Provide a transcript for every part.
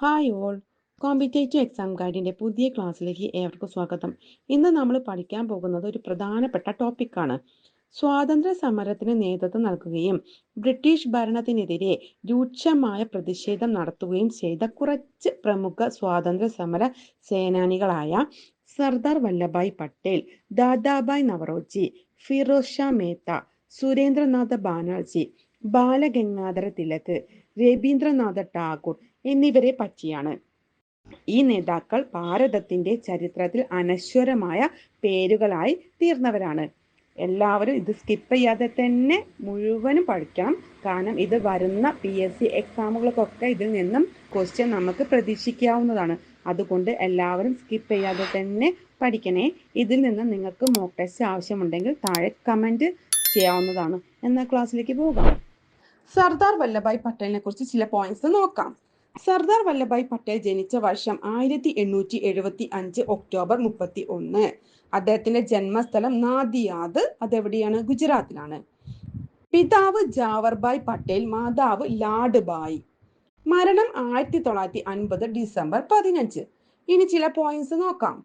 Hi all competitive exam ഗൈഡിന്റെ പുതിയ ക്ലാസ്സിലേക്ക് ഏവർക്കും സ്വാഗതം. ഇന്ന് നമ്മൾ പഠിക്കാൻ പോകുന്നത് ഒരു പ്രധാനപ്പെട്ട ടോപ്പിക്കാണ് സ്വാതന്ത്ര്യ സമരത്തിന് നേതൃത്വം നൽകുകയും ബ്രിട്ടീഷ് ഭരണത്തിനെതിരെ രൂക്ഷമായ പ്രതിഷേധം നടത്തുകയും ചെയ്ത കുറച്ച് പ്രമുഖ സ്വാതന്ത്ര്യ സമര സേനാനികളായ സർദാർ വല്ലഭായ് പട്ടേൽ ദാദാഭായ് നവറോജി ഫിറോസ് ഷാ മേത്ത സുരേന്ദ്രനാഥ് ബാനർജി ബാലഗംഗാധര തിലക് രവീന്ദ്രനാഥ ടാഗോർ എന്നിവരെ പറ്റിയാണ്. ഈ നേതാക്കൾ ഭാരതത്തിന്റെ ചരിത്രത്തിൽ അനശ്വരമായ പേരുകളായി തീർന്നവരാണ്. എല്ലാവരും ഇത് സ്കിപ്പ് ചെയ്യാതെ തന്നെ മുഴുവനും പഠിക്കണം. കാരണം ഇത് വരുന്ന പി എസ് സി എക്സാമുകൾക്കൊക്കെ ഇതിൽ നിന്നും ക്വസ്റ്റ്യൻ നമുക്ക് പ്രതീക്ഷിക്കാവുന്നതാണ്. അതുകൊണ്ട് എല്ലാവരും സ്കിപ്പ് ചെയ്യാതെ തന്നെ പഠിക്കണേ. ഇതിൽ നിന്ന് നിങ്ങൾക്ക് മോക്ക് ടെസ്റ്റ് ആവശ്യമുണ്ടെങ്കിൽ താഴെ കമന്റ് ചെയ്യാവുന്നതാണ്. എന്ന ക്ലാസ്സിലേക്ക് പോകാം. സർദാർ വല്ലഭായ് പട്ടേലിനെ കുറിച്ച് ചില പോയിന്റ്സ് നോക്കാം. സർദാർ വല്ലഭായ് പട്ടേൽ ജനിച്ച വർഷം ആയിരത്തി എണ്ണൂറ്റി എഴുപത്തി അഞ്ച് ഒക്ടോബർ മുപ്പത്തി ഒന്ന് അദ്ദേഹത്തിന്റെ ജന്മസ്ഥലം നാദിയാദ് അതെവിടെയാണ്? ഗുജറാത്തിലാണ്. പിതാവ് ജാവർഭായ് പട്ടേൽ മാതാവ് ലാഡ്ബായ് മരണം ആയിരത്തി തൊള്ളായിരത്തി അൻപത് ഡിസംബർ പതിനഞ്ച്. ഇനി ചില പോയിന്റ്സ് നോക്കാം.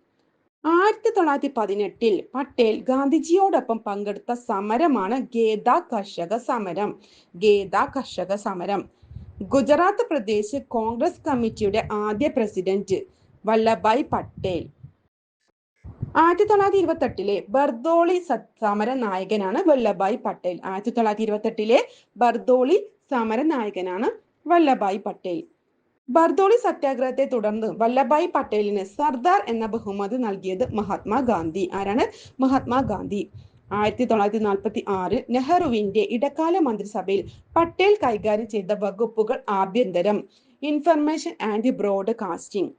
ആയിരത്തി തൊള്ളായിരത്തി പതിനെട്ടിൽ പട്ടേൽ ഗാന്ധിജിയോടൊപ്പം പങ്കെടുത്ത സമരമാണ് ഗേദ കർഷക സമരം. ഗേദ കർഷക സമരം. ഗുജറാത്ത് പ്രദേശ് കോൺഗ്രസ് കമ്മിറ്റിയുടെ ആദ്യ പ്രസിഡന്റ് വല്ലഭായ് പട്ടേൽ. ആയിരത്തി തൊള്ളായിരത്തി ഇരുപത്തെട്ടിലെ ബർദോളി സമര നായകനാണ് വല്ലഭായ് പട്ടേൽ. ആയിരത്തി തൊള്ളായിരത്തി ഇരുപത്തെട്ടിലെ ബർദോളി സമര നായകനാണ് വല്ലഭായ് പട്ടേൽ. ബർദോളി സത്യാഗ്രഹത്തെ തുടർന്ന് വല്ലഭായ് പട്ടേലിന് സർദാർ എന്ന ബഹുമതി നൽകിയത് മഹാത്മാഗാന്ധി ആരാണ്? മഹാത്മാഗാന്ധി ആയിരത്തി തൊള്ളായിരത്തി നാൽപ്പത്തി ആറിൽ നെഹ്റുവിന്റെ ഇടക്കാല മന്ത്രിസഭയിൽ പട്ടേൽ കൈകാര്യം ചെയ്ത വകുപ്പുകൾ ആഭ്യന്തരം ഇൻഫർമേഷൻ ആൻഡ് ബ്രോഡ്കാസ്റ്റിംഗ്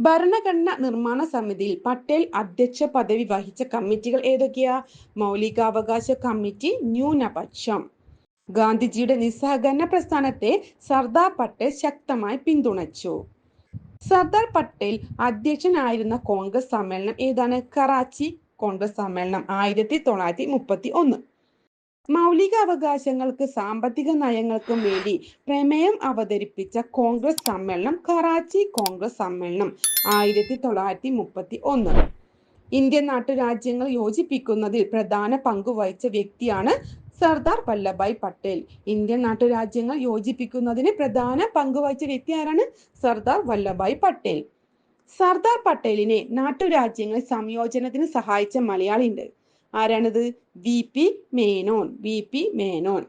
ഭരണഘടന നിർമ്മാണ സമിതിയിൽ പട്ടേൽ അധ്യക്ഷ പദവി വഹിച്ച കമ്മിറ്റികൾ ഏതൊക്കെയാ? മൗലികാവകാശ കമ്മിറ്റി ന്യൂനപക്ഷം. ഗാന്ധിജിയുടെ നിസ്സഹകരണ പ്രസ്ഥാനത്തെ സർദാർ പട്ടേൽ ശക്തമായി പിന്തുണച്ചു. സർദാർ പട്ടേൽ അധ്യക്ഷനായിരുന്ന കോൺഗ്രസ് സമ്മേളനം ഏതാണ്? കറാച്ചി കോൺഗ്രസ് സമ്മേളനം ആയിരത്തി തൊള്ളായിരത്തി മുപ്പത്തി ഒന്ന് മൗലിക അവകാശങ്ങൾക്ക് സാമ്പത്തിക നയങ്ങൾക്കും വേണ്ടി പ്രമേയം അവതരിപ്പിച്ച കോൺഗ്രസ് സമ്മേളനം കറാച്ചി കോൺഗ്രസ് സമ്മേളനം ആയിരത്തി തൊള്ളായിരത്തി മുപ്പത്തി ഒന്ന് ഇന്ത്യൻ നാട്ടുരാജ്യങ്ങൾ യോജിപ്പിക്കുന്നതിൽ പ്രധാന പങ്ക് വഹിച്ച വ്യക്തിയാണ് സർദാർ വല്ലഭായ് പട്ടേൽ. ഇന്ത്യൻ നാട്ടുരാജ്യങ്ങൾ യോജിപ്പിക്കുന്നതിന് പ്രധാന പങ്ക് വഹിച്ച വ്യക്തി ആരാണ് സർദാർ വല്ലഭായ് പട്ടേൽ. സർദാർ പട്ടേലിനെ നാട്ടുരാജ്യങ്ങൾ സംയോജനത്തിന് സഹായിച്ച മലയാളിയുണ്ട്. ആരാണിത്? V P Menon V P Menon.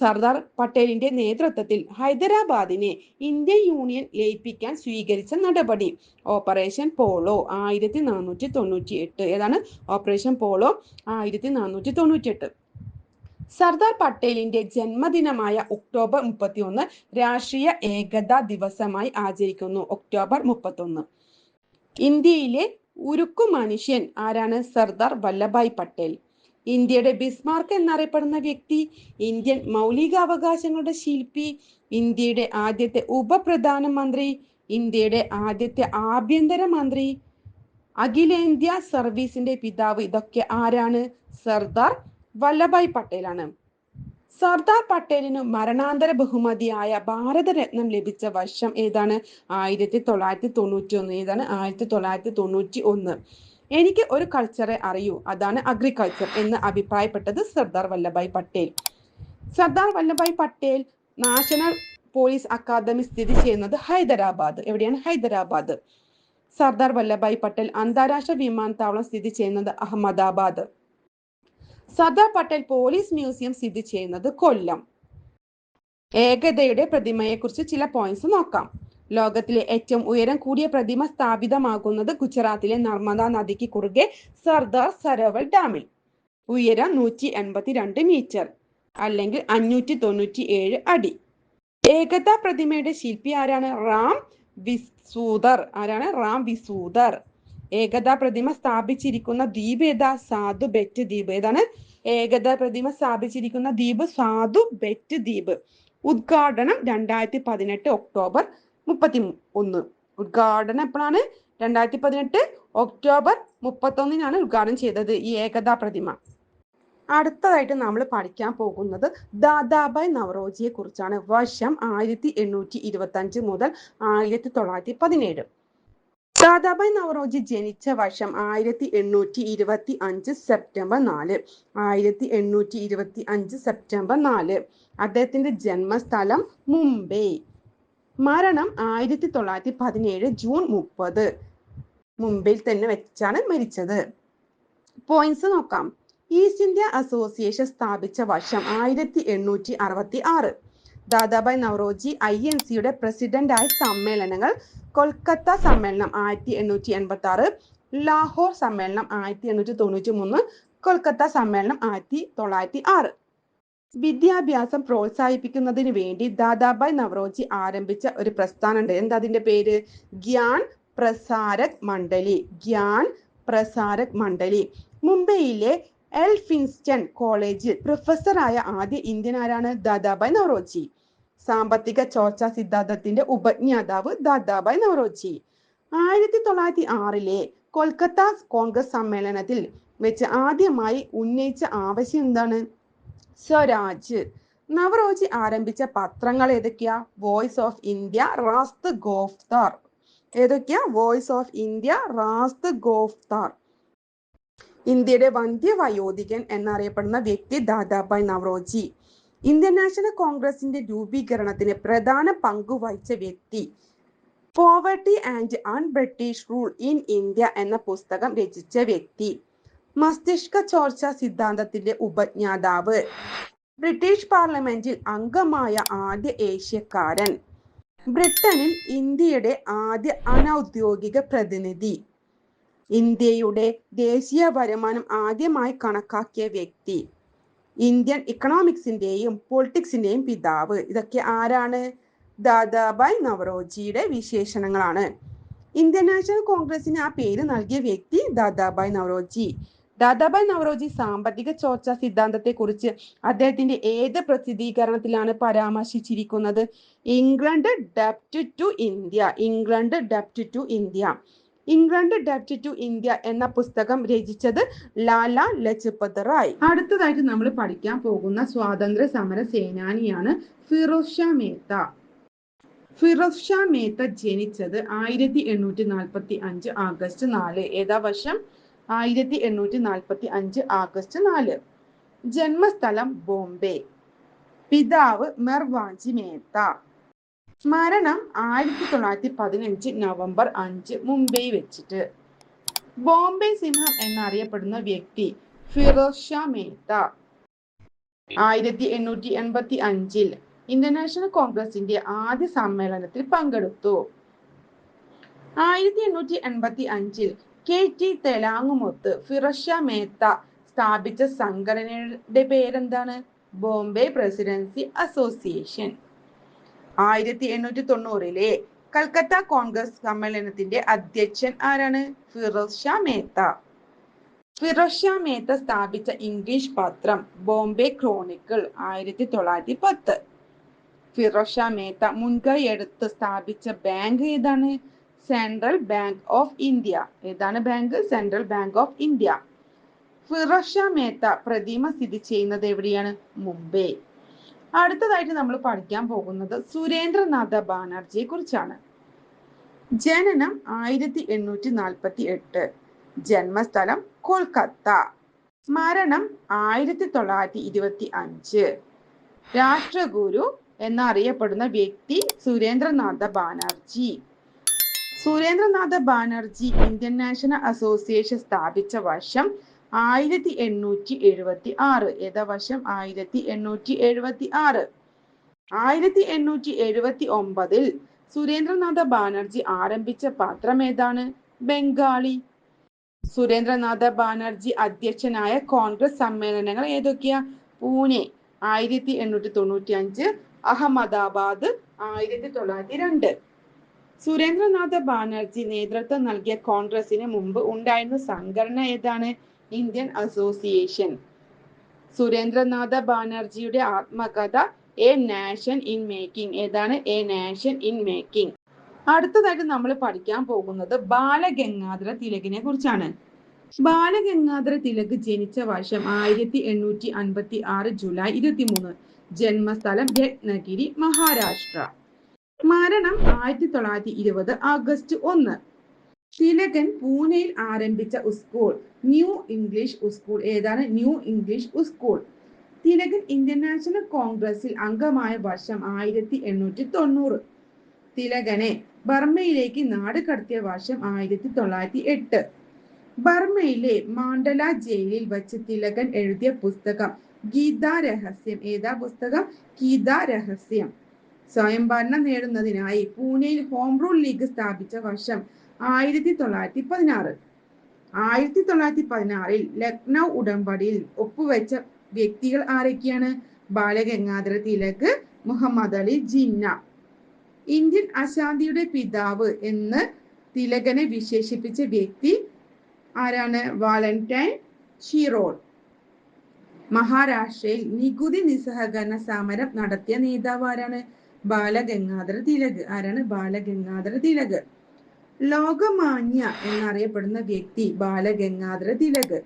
Sardar പട്ടേലിന്റെ നേതൃത്വത്തിൽ ഹൈദരാബാദിനെ ഇന്ത്യൻ യൂണിയൻ ലയിപ്പിക്കാൻ സ്വീകരിച്ച നടപടി. ഓപ്പറേഷൻ പോളോ ആയിരത്തി നാനൂറ്റി തൊണ്ണൂറ്റി എട്ട് ഏതാണ്? ഓപ്പറേഷൻ പോളോ ആയിരത്തി നാനൂറ്റി തൊണ്ണൂറ്റി എട്ട് സർദാർ പട്ടേലിന്റെ ജന്മദിനമായ ഒക്ടോബർ മുപ്പത്തി ഒന്ന് രാഷ്ട്രീയ ഏകതാ ദിവസമായി ആചരിക്കുന്നു. ഒക്ടോബർ മുപ്പത്തൊന്ന്. ഇന്ത്യയിലെ ഉരുക്കു മനുഷ്യൻ ആരാണ്? സർദാർ വല്ലഭായ് പട്ടേൽ. ഇന്ത്യയുടെ ബിസ്മാർക്ക് എന്നറിയപ്പെടുന്ന വ്യക്തി ഇന്ത്യൻ മൗലികാവകാശങ്ങളുടെ ശില്പി ഇന്ത്യയുടെ ആദ്യത്തെ ഉപപ്രധാനമന്ത്രി ഇന്ത്യയുടെ ആദ്യത്തെ ആഭ്യന്തര മന്ത്രി അഖിലേന്ത്യാ സർവീസിന്റെ പിതാവ്. ഇതൊക്കെ ആരാണ്? സർദാർ വല്ലഭായ് പട്ടേലാണ്. സർദാർ പട്ടേലിന് മരണാന്തര ബഹുമതിയായ ഭാരതരത്നം ലഭിച്ച വർഷം ഏതാണ്? ആയിരത്തി തൊള്ളായിരത്തി തൊണ്ണൂറ്റി ഒന്ന് ഏതാണ്? ആയിരത്തി തൊള്ളായിരത്തി തൊണ്ണൂറ്റി ഒന്ന് എനിക്ക് ഒരു കൾച്ചറെ അറിയൂ. അതാണ് അഗ്രികൾച്ചർ എന്ന് അഭിപ്രായപ്പെട്ടത് Sardar Vallabhbhai Patel. Sardar Vallabhbhai Patel national police academy സ്ഥിതി ചെയ്യുന്നത് ഹൈദരാബാദ്. എവിടെയാണ്? ഹൈദരാബാദ്. സർദാർ വല്ലഭായ് പട്ടേൽ അന്താരാഷ്ട്ര വിമാനത്താവളം സ്ഥിതി ചെയ്യുന്നത് അഹമ്മദാബാദ്. സർദാർ പട്ടേൽ പോലീസ് മ്യൂസിയം സ്ഥിതി ചെയ്യുന്നത് കൊല്ലം. ഏകതയുടെ പ്രതിമയെക്കുറിച്ച് ചില പോയിന്റ്സ് നോക്കാം. ലോകത്തിലെ ഏറ്റവും ഉയരം കൂടിയ പ്രതിമ സ്ഥാപിതമാകുന്നത് ഗുജറാത്തിലെ നർമ്മദ നദിക്ക് കുറുകെ സർദാർ സരോവർ ഡാമിൽ. ഉയരം നൂറ്റി എൺപത്തിരണ്ട് മീറ്റർ അല്ലെങ്കിൽ അഞ്ഞൂറ്റി തൊണ്ണൂറ്റി ഏഴ് അടി. ഏകതാ പ്രതിമയുടെ ശില്പി ആരാണ്? റാം വിസൂദർ ആരാണ്? റാം വിസൂദർ ഏകതാ പ്രതിമ സ്ഥാപിച്ചിരിക്കുന്ന ദ്വീപ് ഏതാ? സാധു ബെറ്റ് ദ്വീപ്. ഏതാണ്? ഏകതാ പ്രതിമ സ്ഥാപിച്ചിരിക്കുന്ന ദ്വീപ് സാധു ബെറ്റ് ദ്വീപ്. ഉദ്ഘാടനം രണ്ടായിരത്തി പതിനെട്ട് ഒക്ടോബർ മുപ്പത്തി ഒന്ന് ഉദ്ഘാടനം എപ്പോഴാണ്? രണ്ടായിരത്തി പതിനെട്ട് ഒക്ടോബർ മുപ്പത്തൊന്നിനാണ് ഉദ്ഘാടനം ചെയ്തത് ഈ ഏകതാ പ്രതിമ. അടുത്തതായിട്ട് നമ്മൾ പഠിക്കാൻ പോകുന്നത് ദാദാബായ് നവറോജിയെ കുറിച്ചാണ് വർഷം ആയിരത്തി എണ്ണൂറ്റി ഇരുപത്തി അഞ്ച് മുതൽ ആയിരത്തി തൊള്ളായിരത്തി പതിനേഴ്. ദാദാബായ് നവറോജി ജനിച്ച വർഷം ആയിരത്തി എണ്ണൂറ്റി ഇരുപത്തി അഞ്ച് സെപ്റ്റംബർ നാല്. ആയിരത്തി എണ്ണൂറ്റി ഇരുപത്തി അഞ്ച് സെപ്റ്റംബർ നാല്. അദ്ദേഹത്തിന്റെ ജന്മസ്ഥലം മുംബൈ. മരണം ആയിരത്തി തൊള്ളായിരത്തി പതിനേഴ് ജൂൺ മുപ്പത്. മുംബൈയിൽ തന്നെ വെച്ചാണ് മരിച്ചത്. പോയിന്റ്സ് നോക്കാം. ഈസ്റ്റ് ഇന്ത്യ അസോസിയേഷൻ സ്ഥാപിച്ച വർഷം ആയിരത്തി എണ്ണൂറ്റി അറുപത്തി ആറ് ദാദാബായ് നവറോജി ഐ എൻ സിയുടെ പ്രസിഡന്റായ സമ്മേളനങ്ങൾ കൊൽക്കത്ത സമ്മേളനം ആയിരത്തി എണ്ണൂറ്റി എൺപത്തി ആറ് ലാഹോർ സമ്മേളനം ആയിരത്തി എണ്ണൂറ്റി തൊണ്ണൂറ്റി മൂന്ന് കൊൽക്കത്ത സമ്മേളനം ആയിരത്തി തൊള്ളായിരത്തി ആറ് വിദ്യാഭ്യാസം പ്രോത്സാഹിപ്പിക്കുന്നതിന് വേണ്ടി ദാദാബായ് നവറോജി ആരംഭിച്ച ഒരു പ്രസ്ഥാനം ഉണ്ട്. എന്താ അതിന്റെ പേര്? ഗ്യാൻ പ്രസാരക് മണ്ഡലി. ഗ്യാൻ പ്രസാരക് മണ്ഡലി. മുംബൈയിലെ എൽഫിൻസ്റ്റൺ കോളേജിൽ പ്രൊഫസറായ ആദ്യ ഇന്ത്യൻ ആരാണ്? ദാദാബായ് നവറോജി. സാമ്പത്തിക ചോർച്ച സിദ്ധാന്തത്തിന്റെ ഉപജ്ഞാതാവ് ദാദാബായ് നവറോജി. ആയിരത്തി തൊള്ളായിരത്തി ആറിലെ കൊൽക്കത്ത കോൺഗ്രസ് സമ്മേളനത്തിൽ വെച്ച് ആദ്യമായി ഉന്നയിച്ച ആവശ്യം എന്താണ്? സ്വരാജ്. നവറോജി ആരംഭിച്ച പത്രങ്ങൾ ഏതൊക്കെയാ? Voice of India Rast Goftar. ഏതൊക്കെയാ? Voice of India Rast Goftar. ഇന്ത്യയുടെ വന്ധ്യ വയോധികൻ എന്നറിയപ്പെടുന്ന വ്യക്തി ദാദാബായ് നവറോജി. ഇന്ത്യൻ നാഷണൽ കോൺഗ്രസിന്റെ രൂപീകരണത്തിന് പ്രധാന പങ്കു വഹിച്ച വ്യക്തി. Poverty and un British rule in India എന്ന പുസ്തകം രചിച്ച വ്യക്തി. മസ്തിഷ്ക ചോർച്ച സിദ്ധാന്തത്തിന്റെ ഉപജ്ഞാതാവ്. ബ്രിട്ടീഷ് പാർലമെന്റിൽ അംഗമായ ആദ്യ ഏഷ്യക്കാരൻ. ബ്രിട്ടനിൽ ഇന്ത്യയുടെ ആദ്യ അനൗദ്യോഗിക പ്രതിനിധി. ഇന്ത്യയുടെ ദേശീയ വരുമാനം ആദ്യമായി കണക്കാക്കിയ വ്യക്തി. ഇന്ത്യൻ ഇക്കണോമിക്സിന്റെയും പൊളിറ്റിക്സിന്റെയും പിതാവ്. ഇതൊക്കെ ആരാണ്? ദാദാബായ് നവറോജിയുടെ വിശേഷണങ്ങളാണ്. ഇന്ത്യൻ നാഷണൽ കോൺഗ്രസിന് ആ പേര് നൽകിയ വ്യക്തി ദാദാബായ് നവറോജി. ദാദാബായ് നവറോജി സാമ്പത്തിക ചോർച്ച സിദ്ധാന്തത്തെ കുറിച്ച് അദ്ദേഹത്തിന്റെ ഏത് പ്രസിദ്ധീകരണത്തിലാണ് പരാമർശിച്ചിരിക്കുന്നത്? England ഡെപ്റ്റ് to India. England ഡെപ്റ്റ് to India. England ഡെപ്റ്റ് to India എന്ന പുസ്തകം രചിച്ചത് ലാല ലജ്പത് റായ് അടുത്തതായിട്ട് നമ്മൾ പഠിക്കാൻ പോകുന്ന സ്വാതന്ത്ര്യ സമര സേനാനിയാണ് ഫിറോസ് ഷാ മേത്ത. ഫിറോസ് ഷാ മേത്ത ജനിച്ചത് ആയിരത്തി എണ്ണൂറ്റി നാൽപ്പത്തി അഞ്ച് ആഗസ്റ്റ് നാല്. ഏതാ വർഷം? ആയിരത്തി എണ്ണൂറ്റി നാൽപ്പത്തി അഞ്ച് ആഗസ്റ്റ് നാല്. ജന്മസ്ഥലം ബോംബെ. പിതാവ് മെർവാഞ്ചി മേത്ത. മരണം ആയിരത്തി തൊള്ളായിരത്തി പതിനഞ്ച് നവംബർ അഞ്ച് മുംബൈ വെച്ചിട്ട്. ബോംബെ സിംഹം എന്നറിയപ്പെടുന്ന വ്യക്തി ഫിറോസ് ഷാ മേത്ത. ആയിരത്തി എണ്ണൂറ്റി എൺപത്തി അഞ്ചിൽ ഇന്റർനാഷണൽ കോൺഗ്രസിന്റെ ആദ്യ സമ്മേളനത്തിൽ പങ്കെടുത്തു. ആയിരത്തി എണ്ണൂറ്റി എൺപത്തി അഞ്ചിൽ കെ ടി തെലാങ്ങുമൊത്ത് ഫിറോസ് ഷാ മേത്ത സ്ഥാപിച്ച സംഘടനയുടെ പേരെന്താണ്? Bombay presidency association. ആയിരത്തി എണ്ണൂറ്റി തൊണ്ണൂറിലെ കൽക്കത്ത കോൺഗ്രസ് സമ്മേളനത്തിന്റെ അധ്യക്ഷൻ ആരാണ്? ഫിറോസ് ഷാ മേത്ത. ഫിറോസ് ഷാ മേത്ത സ്ഥാപിച്ച ഇംഗ്ലീഷ് പത്രം ബോംബെ ക്രോണിക്കിൾ ആയിരത്തി തൊള്ളായിരത്തി പത്ത് ഫിറോസ് ഷാ മേത്ത മുൻകൈ എടുത്ത് സ്ഥാപിച്ച ബാങ്ക് ഏതാണ്? Central bank of India. ഏതാണ് bank? Central bank of India. Feroz Shah Mehta പ്രതിമ സ്ഥിതി ചെയ്യുന്നത് എവിടെയാണ്? മുംബൈ. അടുത്തതായിട്ട് നമ്മൾ പഠിക്കാൻ പോകുന്നത് സുരേന്ദ്രനാഥ ബാനർജിയെ കുറിച്ചാണ് ജനനം ആയിരത്തി എണ്ണൂറ്റി നാൽപ്പത്തി എട്ട് ജന്മസ്ഥലം കൊൽക്കത്ത. മരണം ആയിരത്തി തൊള്ളായിരത്തി ഇരുപത്തി അഞ്ച് രാഷ്ട്രഗുരു എന്നറിയപ്പെടുന്ന വ്യക്തി Surendranath Banerjee. Surendranath Banerjee Indian national association സ്ഥാപിച്ച വർഷം ആയിരത്തി എണ്ണൂറ്റി എഴുപത്തി ആറ് ഏതാ വർഷം ആയിരത്തി എണ്ണൂറ്റി എഴുപത്തി ആറ് ആയിരത്തി എണ്ണൂറ്റി എഴുപത്തി ഒമ്പതിൽ സുരേന്ദ്രനാഥ ബാനർജി ആരംഭിച്ച പത്രം ഏതാണ്? ബംഗാളി. സുരേന്ദ്രനാഥ ബാനർജി അധ്യക്ഷനായ കോൺഗ്രസ് സമ്മേളനങ്ങൾ ഏതൊക്കെയാ? പൂനെ ആയിരത്തി എണ്ണൂറ്റി തൊണ്ണൂറ്റി അഞ്ച് അഹമ്മദാബാദ് ആയിരത്തി തൊള്ളായിരത്തി രണ്ട് സുരേന്ദ്രനാഥ ബാനർജി നേതൃത്വം നൽകിയ കോൺഗ്രസിന് മുമ്പ് ഉണ്ടായിരുന്ന സംഘടന ഏതാണ്? Indian association. സുരേന്ദ്രനാഥ ബാനർജിയുടെ ആത്മകഥ എ നാഷൻ ഇൻ മേക്കിംഗ് ഏതാണ്? എ നാഷൻ ഇൻ മേക്കിംഗ് അടുത്തതായിട്ട് നമ്മൾ പഠിക്കാൻ പോകുന്നത് ബാലഗംഗാധര തിലകിനെ കുറിച്ചാണ്. ബാലഗംഗാധര തിലക് ജനിച്ച വർഷം ആയിരത്തി എണ്ണൂറ്റി അൻപത്തി ആറ് ജൂലൈ ഇരുപത്തിമൂന്ന്. ജന്മസ്ഥലം രത്നഗിരി മഹാരാഷ്ട്ര. മരണം ആയിരത്തി തൊള്ളായിരത്തി ഇരുപത് ആഗസ്റ്റ് ഒന്ന്. തിലകൻ പൂനെയിൽ ആരംഭിച്ച സ്കൂൾ ന്യൂ ഇംഗ്ലീഷ് സ്കൂൾ ഏതാണ്? New English school Tilak Indian national കോൺഗ്രസിൽ അംഗമായ വർഷം ആയിരത്തി എണ്ണൂറ്റി തൊണ്ണൂറ് തിലകനെ ബർമയിലേക്ക് നാട് കടത്തിയ വർഷം ആയിരത്തി തൊള്ളായിരത്തി എട്ട് ബർമയിലെ മാണ്ടല ജയിലിൽ വച്ച് തിലകൻ എഴുതിയ പുസ്തകം ഗീതാ രഹസ്യം. ഏതാ പുസ്തകം? ഗീതാ രഹസ്യം. സ്വയംഭരണം നേടുന്നതിനായി പൂനെയിൽ ഹോം റൂൾ ലീഗ് സ്ഥാപിച്ച വർഷം ആയിരത്തി തൊള്ളായിരത്തി പതിനാറ് ആയിരത്തി തൊള്ളായിരത്തി പതിനാറിൽ ലക്നൗ ഉടമ്പടിയിൽ ഒപ്പുവെച്ച വ്യക്തികൾ ആരൊക്കെയാണ്? ബാലഗംഗാധര തിലക് മുഹമ്മദ് അലി ജിന്ന. ഇന്ത്യൻ അശാന്തിയുടെ പിതാവ് എന്ന് തിലകനെ വിശേഷിപ്പിച്ച വ്യക്തി ആരാണ്? Valentine Chirol. മഹാരാഷ്ട്രയിൽ നികുതി നിസ്സഹകരണ സമരം നടത്തിയ നേതാവ് ആരാണ്? ബാലഗംഗാധര തിലക്. ആരാണ്? ബാലഗംഗാധര തിലക്. ലോകമാന്യ എന്നറിയപ്പെടുന്ന വ്യക്തി ബാലഗംഗാധര തിലക്.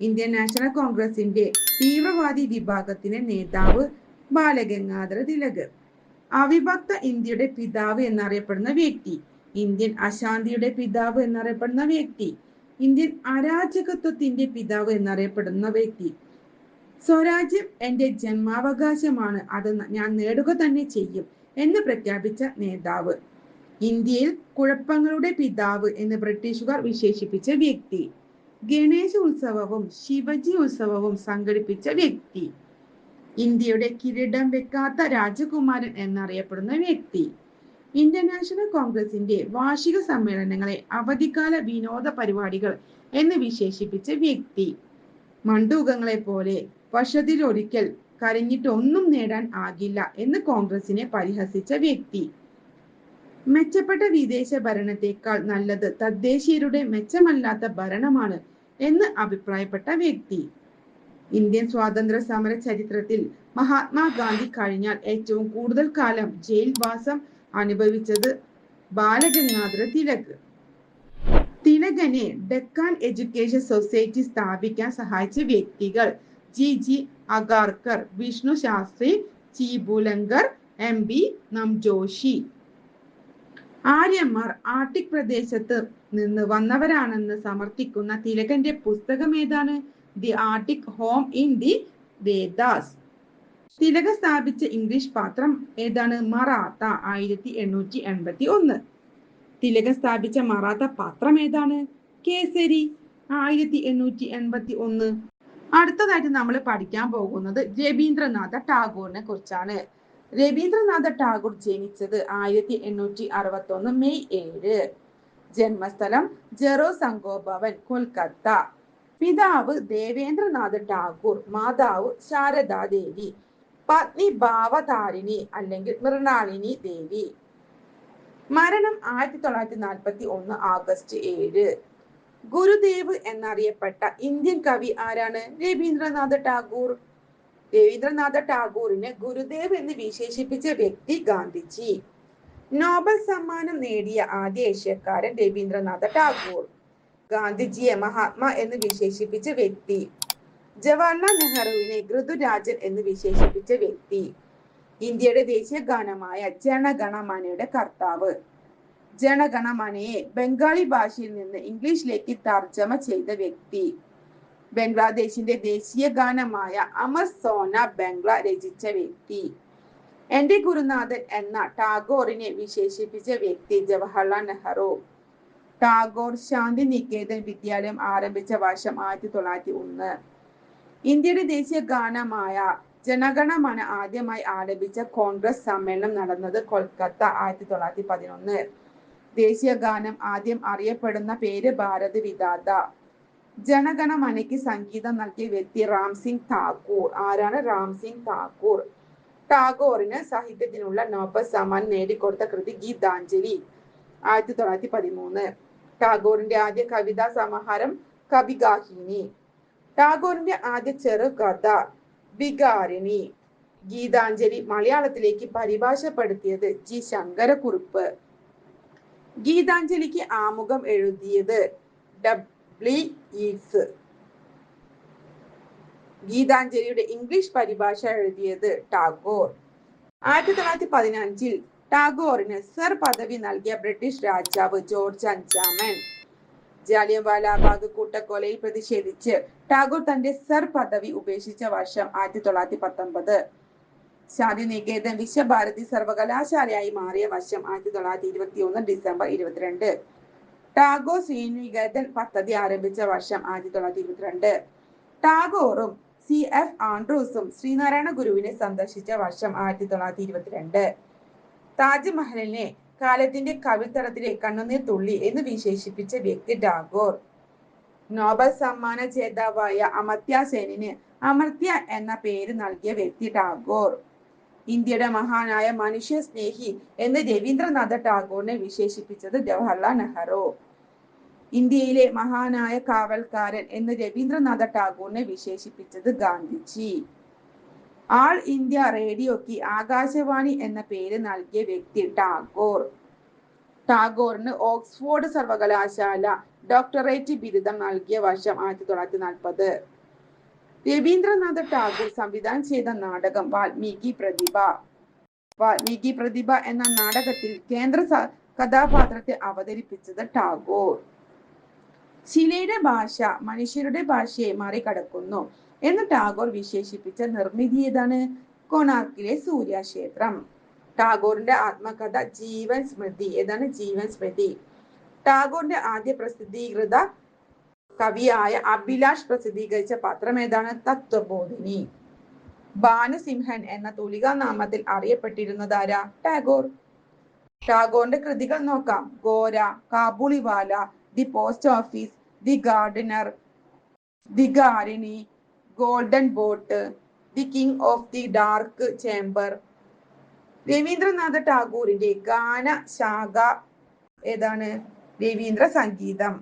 ഇന്ത്യൻ നാഷണൽ കോൺഗ്രസിന്റെ തീവ്രവാദി വിഭാഗത്തിന്റെ നേതാവ് ബാലഗംഗാധര തിലക്. അവിഭക്ത ഇന്ത്യയുടെ പിതാവ് എന്നറിയപ്പെടുന്ന വ്യക്തി ഇന്ത്യൻ അശാന്തിയുടെ പിതാവ് എന്നറിയപ്പെടുന്ന വ്യക്തി ഇന്ത്യൻ അരാജകത്വത്തിന്റെ പിതാവ് എന്നറിയപ്പെടുന്ന വ്യക്തി. സ്വരാജ്യം എന്റെ ജന്മാവകാശമാണ് അത് ഞാൻ നേടുക തന്നെ ചെയ്യും എന്ന് പ്രഖ്യാപിച്ച നേതാവ്. ഇന്ത്യയിൽ കുഴപ്പങ്ങളുടെ പിതാവ് എന്ന് ബ്രിട്ടീഷുകാർ വിശേഷിപ്പിച്ച വ്യക്തി. ഗണേശ ഉത്സവവും ശിവജി ഉത്സവവും സംഘടിപ്പിച്ച വ്യക്തി. ഇന്ത്യയുടെ കിരീടം വെക്കാത്ത രാജകുമാരൻ എന്നറിയപ്പെടുന്ന വ്യക്തി. ഇന്റർനാഷണൽ നാഷണൽ കോൺഗ്രസിന്റെ വാർഷിക സമ്മേളനങ്ങളെ അവധിക്കാല വിനോദ പരിപാടികൾ എന്ന് വിശേഷിപ്പിച്ച വ്യക്തി. മണ്ടൂകങ്ങളെ പോലെ വർഷത്തിലൊരിക്കൽ കരഞ്ഞിട്ടൊന്നും നേടാൻ ആകില്ല എന്ന് കോൺഗ്രസിനെ പരിഹസിച്ച വ്യക്തി. മെച്ചപ്പെട്ട വിദേശ ഭരണത്തെക്കാൾ നല്ലത് തദ്ദേശീയരുടെ മെച്ചമല്ലാത്ത ഭരണമാണ് എന്ന് അഭിപ്രായപ്പെട്ട വ്യക്തി. ഇന്ത്യൻ സ്വാതന്ത്ര്യ സമര ചരിത്രത്തിൽ മഹാത്മാഗാന്ധി കഴിഞ്ഞാൽ ഏറ്റവും കൂടുതൽ കാലം ജയിൽവാസം അനുഭവിച്ചത് ബാലഗംഗാധര തിലക്. തിലകനെ ഡെക്കാൻ എഡ്യൂക്കേഷൻ സൊസൈറ്റി സ്ഥാപിക്കാൻ സഹായിച്ച വ്യക്തികൾ G. G. Agarkar Vishnu Shastri Chiplunkar M. B Namjoshi. ആര്യന്മാർ ആർട്ടിക് പ്രദേശത്ത് നിന്ന് വന്നവരാണെന്ന് സമർത്ഥിക്കുന്ന തിലകന്റെ പുസ്തകം ഏതാണ്? The Arctic home in the Vedas. Tilak സ്ഥാപിച്ച ഇംഗ്ലീഷ് പാത്രം ഏതാണ്? മറാത്ത ആയിരത്തി എണ്ണൂറ്റി എൺപത്തി ഒന്ന്. തിലക സ്ഥാപിച്ച മറാത്ത പാത്രം ഏതാണ്? കേസരി ആയിരത്തി എണ്ണൂറ്റി എൺപത്തി ഒന്ന്. അടുത്തതായിട്ട് നമ്മൾ പഠിക്കാൻ പോകുന്നത് രവീന്ദ്രനാഥ ടാഗോറിനെ കുറിച്ചാണ്. രവീന്ദ്രനാഥ ടാഗോർ ജനിച്ചത് ആയിരത്തി എണ്ണൂറ്റി അറുപത്തി ഒന്ന് മെയ് ഏഴ്. ജന്മസ്ഥലം ജെറോ സംഗോഭവൻ കൊൽക്കത്ത. പിതാവ് ദേവേന്ദ്രനാഥ ടാഗോർ മാതാവ് ശാരദാദേവി പത്നി ഭാവതാരിണി അല്ലെങ്കിൽ മൃണാളിനി ദേവി. മരണം ആയിരത്തി തൊള്ളായിരത്തി നാൽപ്പത്തി ഒന്ന് ആഗസ്റ്റ് ഏഴ്. ഗുരുദേവ് എന്നറിയപ്പെട്ട ഇന്ത്യൻ കവി ആരാണ്? രവീന്ദ്രനാഥ ടാഗോർ. രവീന്ദ്രനാഥ ടാഗോറിനെ ഗുരുദേവ് എന്ന് വിശേഷിപ്പിച്ച വ്യക്തി ഗാന്ധിജി. നോബൽ സമ്മാനം നേടിയ ആദ്യ ഏഷ്യക്കാരൻ രവീന്ദ്രനാഥ ടാഗോർ. ഗാന്ധിജിയെ മഹാത്മാ എന്ന് വിശേഷിപ്പിച്ച വ്യക്തി. ജവഹർലാൽ നെഹ്റുവിനെ ഋതുരാജൻ എന്ന് വിശേഷിപ്പിച്ച വ്യക്തി. ഇന്ത്യയുടെ ദേശീയ ഗാനമായ ജനഗണമനയുടെ കർത്താവ്. ജനഗണമനയെ ബംഗാളി ഭാഷയിൽ നിന്ന് ഇംഗ്ലീഷിലേക്ക് തർജമ ചെയ്ത വ്യക്തി. ബംഗ്ലാദേശിന്റെ ദേശീയ ഗാനമായ അമസോന ബംഗ്ല രചിച്ച വ്യക്തി. എന്റെ ഗുരുനാഥൻ എന്ന ടാഗോറിനെ വിശേഷിപ്പിച്ച വ്യക്തി ജവഹർലാൽ നെഹ്റു. ടാഗോർ ശാന്തി നികേതൻ വിദ്യാലയം ആരംഭിച്ച വർഷം ആയിരത്തി തൊള്ളായിരത്തി ഒന്ന് ഇന്ത്യയുടെ ദേശീയ ഗാനമായ ജനഗണമന ആദ്യമായി ആരംഭിച്ച കോൺഗ്രസ് സമ്മേളനം നടന്നത് കൊൽക്കത്ത ആയിരത്തി തൊള്ളായിരത്തി പതിനൊന്ന് ദേശീയ ഗാനം ആദ്യം അറിയപ്പെടുന്ന പേര് ഭാരത് വിധാത. ജനഗണമനയ്ക്ക് സംഗീതം നൽകിയ വ്യക്തി റാം സിംഗ് താക്കൂർ. ആരാണ് റാം സിംഗ് താക്കൂർ? ടാഗോറിന് സാഹിത്യത്തിനുള്ള നോബൽ സമ്മാനം നേടിക്കൊടുത്ത കൃതി ഗീതാഞ്ജലി. ആയിരത്തി തൊള്ളായിരത്തി പതിമൂന്ന് ടാഗോറിന്റെ ആദ്യ കവിതാ സമാഹാരം കവിഗാഹിനി. ടാഗോറിന്റെ ആദ്യ ചെറുകഥ വികാരിണി. ഗീതാഞ്ജലി മലയാളത്തിലേക്ക് പരിഭാഷപ്പെടുത്തിയത് ജി ശങ്കരക്കുറുപ്പ്. ഗീതാഞ്ജലിക്ക് ആമുഖം എഴുതിയത് സിംപ്ലി ഈറ്റ്സ് ഗീതാഞ്ജലിയുടെ ഇംഗ്ലീഷ് പരിഭാഷ എഴുതിയത് ടാഗോർ. ആയിരത്തി തൊള്ളായിരത്തി പതിനഞ്ചിൽ ടാഗോറിന് സർ പദവി നൽകിയ ബ്രിട്ടീഷ് രാജാവ് ജോർജ് അഞ്ചാമൻ ജാലിയൻവാലാബാഗ് കൂട്ടക്കൊലയിൽ പ്രതിഷേധിച്ച് ടാഗോർ തന്റെ സർ പദവി ഉപേക്ഷിച്ച വർഷം ആയിരത്തി തൊള്ളായിരത്തി പത്തൊമ്പത് ശാന്തിനികേതൻ വിശ്വഭാരതി സർവകലാശാലയായി മാറിയ വർഷം ആയിരത്തി തൊള്ളായിരത്തി ഇരുപത്തി ഒന്ന് ഡിസംബർ ഇരുപത്തിരണ്ട്. ടാഗോർ ശ്രീനികേതൻ പദ്ധതി ആരംഭിച്ച വർഷം ആയിരത്തി തൊള്ളായിരത്തി ഇരുപത്തിരണ്ട് ടാഗോറും സി എഫ് ആൻഡ്രൂസും ശ്രീനാരായണ ഗുരുവിനെ സന്ദർശിച്ച വർഷം ആയിരത്തി തൊള്ളായിരത്തി ഇരുപത്തിരണ്ട് താജ്മഹലിനെ കാലത്തിന്റെ കവിത്തറത്തിലെ കണ്ണുനീർ തുള്ളി എന്ന് വിശേഷിപ്പിച്ച വ്യക്തി ടാഗോർ. നോബൽ സമ്മാന ജേതാവായ അമർത്യ സെനിന് അമർത്യ എന്ന പേര് നൽകിയ വ്യക്തി ടാഗോർ. ഇന്ത്യയുടെ മഹാനായ മനുഷ്യ സ്നേഹി എന്ന് രവീന്ദ്രനാഥ ടാഗോറിനെ വിശേഷിപ്പിച്ചത് ജവഹർലാൽ നെഹ്റു. ഇന്ത്യയിലെ മഹാനായ കാവൽക്കാരൻ എന്ന് രവീന്ദ്രനാഥ ടാഗോറിനെ വിശേഷിപ്പിച്ചത് ഗാന്ധിജി. ആൾ ഇന്ത്യ റേഡിയോക്ക് ആകാശവാണി എന്ന പേര് നൽകിയ വ്യക്തി ടാഗോർ. ടാഗോറിന് ഓക്സ്ഫോർഡ് സർവകലാശാല ഡോക്ടറേറ്റ് ബിരുദം നൽകിയ വർഷം ആയിരത്തി തൊള്ളായിരത്തി നാൽപ്പത്. രവീന്ദ്രനാഥ ടാഗോർ സംവിധാനം ചെയ്ത നാടകം വാൽമീകി പ്രതിഭ. വാൽമീകി പ്രതിഭ എന്ന നാടകത്തിൽ കേന്ദ്ര കഥാപാത്രത്തെ അവതരിപ്പിച്ചത് ടാഗോർ. ശിലയുടെ ഭാഷ മനുഷ്യരുടെ ഭാഷയെ മറികടക്കുന്നു എന്ന് ടാഗോർ വിശേഷിപ്പിച്ച നിർമ്മിതി ഏതാണ്? കൊണാർക്കിലെ സൂര്യക്ഷേത്രം. ടാഗോറിന്റെ ആത്മകഥ ജീവൻ സ്മൃതി. ഏതാണ് ജീവൻ സ്മൃതി? ടാഗോറിന്റെ ആദ്യ പ്രസിദ്ധീകൃത കവിയായ അഭിലാഷ് പ്രസിദ്ധീകരിച്ച പത്രം ഏതാണ്? തത്വബോധിനി. ഭാനുസിംഹൻ എന്ന തുലിക നാമത്തിൽ അറിയപ്പെട്ടിരുന്നത് ആരാ? ടാഗോർ. ടാഗോറിന്റെ കൃതികൾ നോക്കാം. Gora Kabuliwala the post office the gardener the ഗാരിണി golden boat the king of the dark chamber. Rabindranath ടാഗോറിന്റെ ഗാന ശാഖ ഏതാണ്? രവീന്ദ്ര സംഗീതം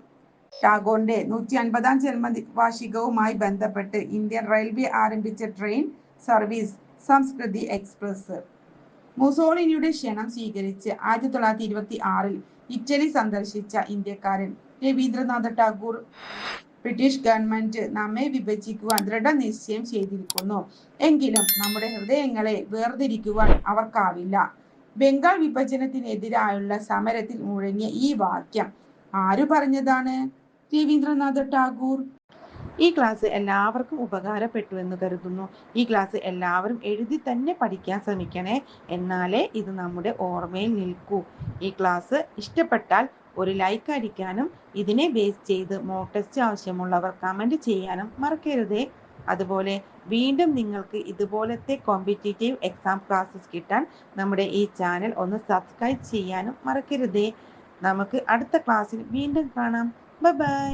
ടാഗോറിന്റെ നൂറ്റി അൻപതാം ജന്മവാർഷികവുമായി ബന്ധപ്പെട്ട് ഇന്ത്യൻ റെയിൽവേ ആരംഭിച്ച ട്രെയിൻ സർവീസ് സംസ്കൃതി എക്സ്പ്രസ്. മുസോളിനിയുടെ ക്ഷണം സ്വീകരിച്ച് ആയിരത്തി തൊള്ളായിരത്തി ഇരുപത്തി ആറിൽ ഇറ്റലി സന്ദർശിച്ച ഇന്ത്യക്കാരൻ രവീന്ദ്രനാഥ ടാഗോർ ബ്രിട്ടീഷ് ഗവൺമെന്റ് നമ്മെ വിഭജിക്കുവാൻ ദൃഢനിശ്ചയം ചെയ്തിരിക്കുന്നു. എങ്കിലും നമ്മുടെ ഹൃദയങ്ങളെ വേർതിരിക്കുവാൻ അവർക്കാവില്ല. ബംഗാൾ വിഭജനത്തിനെതിരായുള്ള സമരത്തിൽ മുഴങ്ങിയ ഈ വാക്യം ആര് പറഞ്ഞതാണ്? രവീന്ദ്രനാഥ ടാഗോർ. ഈ ക്ലാസ് എല്ലാവർക്കും ഉപകാരപ്പെട്ടു എന്ന് കരുതുന്നു. ഈ ക്ലാസ് എല്ലാവരും എഴുതി തന്നെ പഠിക്കാൻ ശ്രമിക്കണേ. എന്നാലേ ഇത് നമ്മുടെ ഓർമ്മയിൽ നിൽക്കൂ. ഈ ക്ലാസ് ഇഷ്ടപ്പെട്ടാൽ ഒരു ലൈക്ക് അടിക്കാനും ഇതിനെ ബേസ് ചെയ്ത് മോക്ക് ടെസ്റ്റ് ആവശ്യമുള്ളവർ കമന്റ് ചെയ്യാനും മറക്കരുതേ. അതുപോലെ വീണ്ടും നിങ്ങൾക്ക് ഇതുപോലത്തെ കോമ്പറ്റേറ്റീവ് എക്സാം ക്ലാസ്സസ് കിട്ടാൻ നമ്മുടെ ഈ ചാനൽ ഒന്ന് സബ്സ്ക്രൈബ് ചെയ്യാനും മറക്കരുതേ. നമുക്ക് അടുത്ത ക്ലാസ്സിൽ വീണ്ടും കാണാം. ബൈ